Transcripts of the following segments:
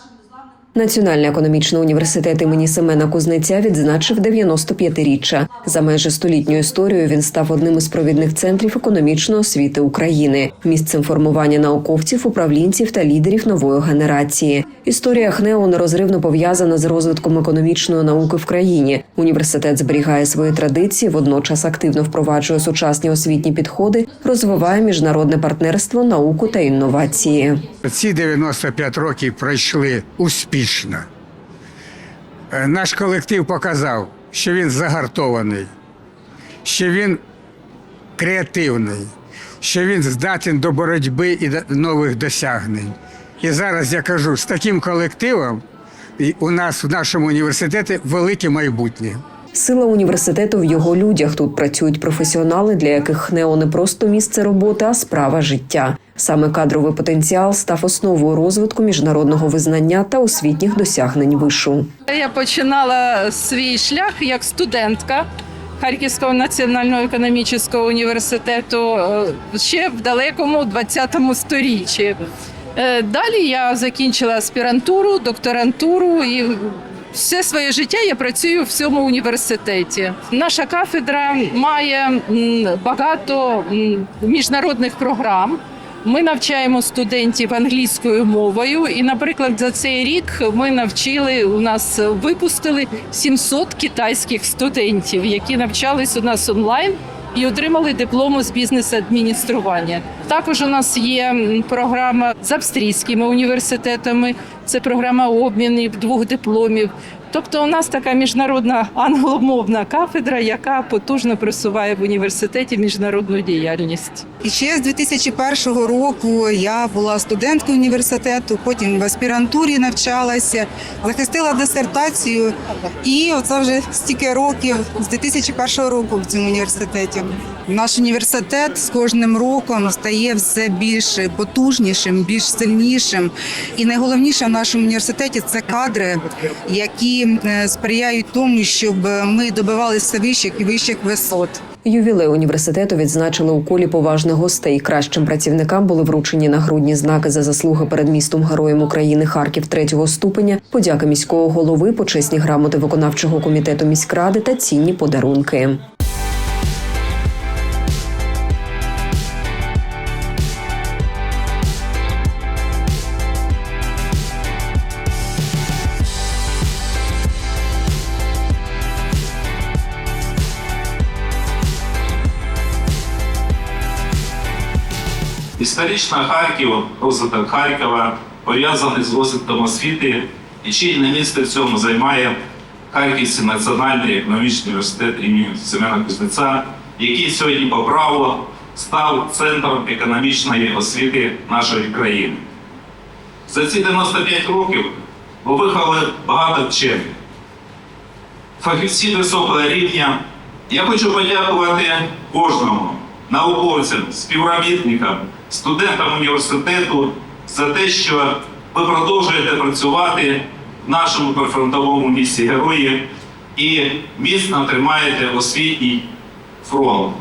acho Національний економічний університет імені Семена Кузнеця відзначив 95-річчя. За майже столітню історію він став одним із провідних центрів економічної освіти України, місцем формування науковців, управлінців та лідерів нової генерації. Історія ХНЕО нерозривно пов'язана з розвитком економічної науки в країні. Університет зберігає свої традиції, водночас активно впроваджує сучасні освітні підходи, розвиває міжнародне партнерство, науку та інновації. Ці 95 років пройшли успішно. Е, Наш колектив показав, що він загартований, що він креативний, що він здатен до боротьби і до нових досягнень. І зараз я кажу, з таким колективом у нас в нашому університеті велике майбутнє. Сила університету в його людях. Тут працюють професіонали, для яких ХНЕО не просто місце роботи, а справа життя. Саме кадровий потенціал став основою розвитку міжнародного визнання та освітніх досягнень вишу. Я починала свій шлях як студентка Харківського національного економічного університету е, ще в далекому 20 сторіччі. Е, Далі я закінчила аспірантуру, докторантуру і все своє життя я працюю в цьому університеті. Наша кафедра має багато міжнародних програм. Ми навчаємо студентів англійською мовою, і, наприклад, за цей рік ми навчили у нас випустили 700 китайських студентів, які навчались у нас онлайн і отримали диплому з бізнес-адміністрування. Також у нас є програма з австрійськими університетами. Це програма обмінів двох дипломів. Тобто, у нас така міжнародна англомовна кафедра, яка потужно просуває в університеті міжнародну діяльність. І ще з 2001 року я була студенткою університету, потім в аспірантурі навчалася, захистила дисертацію. І оце вже стільки років з 2001 року в цьому університеті. Наш університет з кожним роком стає все більш потужнішим, більш сильнішим. І найголовніше в нашому університеті це кадри, які е, сприяють тому, щоб ми добивалися вищих і вищих висот. Ювілей університету відзначили у колі поважних гостей. Кращим працівникам були вручені нагрудні знаки за заслуги перед містом Героєм України Харків третього ступеня, подяки міського голови, почесні грамоти виконавчого комітету міськради та цінні подарунки. Історично Харків, розвиток Харкова пов'язаний з розвитком освіти, і чільне місце в цьому займає Харківський національний економічний університет імені Семена Кузнеця, який сьогодні по праву став центром економічної освіти нашої країни. За ці 95 років ми виховали багато вчених, фахівців високого рівня. Я хочу подякувати кожному науковцям, співробітникам, студентам університету за те, що ви продовжуєте працювати в нашому прифронтовому місті герої і міцно тримаєте освітній фронт.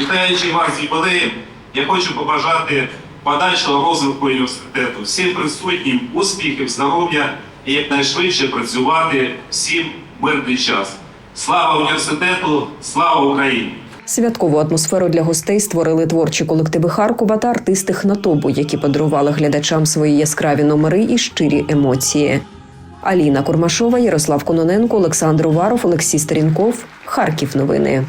Вітаючи вас з юбилеєм, я хочу побажати подальшого розвитку університету, всім присутнім успіхів, здоров'я і якнайшвидше працювати всім мирний час. Слава університету, слава Україні! Святкову атмосферу для гостей створили творчі колективи Харкова та артисти Хнатобу, які подарували глядачам свої яскраві номери і щирі емоції. Аліна Курмашова, Ярослав Кононенко, Олександр Уваров, Олексій Старінков. Харків. Новини.